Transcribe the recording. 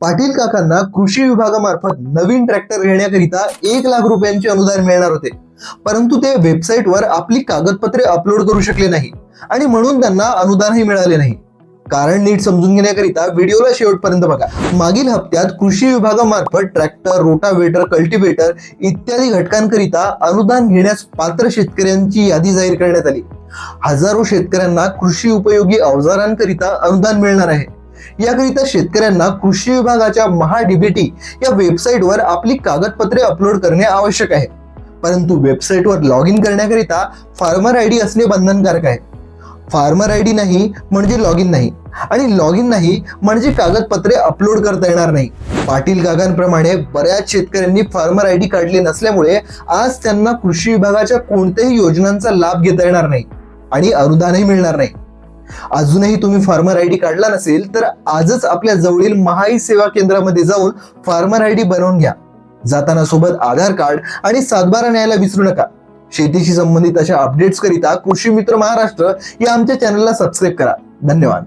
पाटील काकांना कृषी विभागामार्फत नवीन ट्रॅक्टर घेण्याकरिता एक लाख रुपयांचे अनुदान मिळणार होते. परंतु ते वेबसाईटवर आपली कागदपत्रे अपलोड करू शकले नाही आणि म्हणून त्यांना अनुदानही मिळाले नाही. कारण नीट समजून घेण्याकरिता व्हिडिओला शेवटपर्यंत बघा. मागील हप्त्यात कृषी विभागामार्फत ट्रॅक्टर रोटावेटर कल्टिवेटर इत्यादी घटकांकरिता अनुदान घेण्यास पात्र शेतकऱ्यांची यादी जाहीर करण्यात आली. हजारो शेतकऱ्यांना कृषी उपयोगी अवजारांकरिता अनुदान मिळणार आहे. याकरिता शेतकऱ्यांना कृषी विभागाच्या महाडीबीटी या वेबसाईटवर आपली कागदपत्रे अपलोड करणे आवश्यक आहे. परंतु वेबसाईटवर लॉग इन करण्याकरिता फार्मर आय डी असणे बंधनकारक आहे. फार्मर आय डी नाही म्हणजे लॉग इन नाही आणि लॉग इन नाही म्हणजे कागदपत्रे अपलोड करता येणार नाही. पाटील काकांप्रमाणे बऱ्याच शेतकऱ्यांनी फार्मर आय डी काढले नसल्यामुळे आज त्यांना कृषी विभागाच्या कोणत्याही योजनांचा लाभ घेता येणार नाही आणि अनुदानही मिळणार नाही. अजूनही तुम्ही फार्मर आय डी काढला नसेल तर आजच आपल्या जवळील महाई सेवा केंद्रामध्ये जाऊन फार्मर आय डी बनवून घ्या. जाताना सोबत आधार कार्ड आणि सातबारा न्यायला विसरू नका. शेतीशी संबंधित अशा अपडेट्स करिता कृषी मित्र महाराष्ट्र या आमच्या चॅनलला सबस्क्राईब करा. धन्यवाद.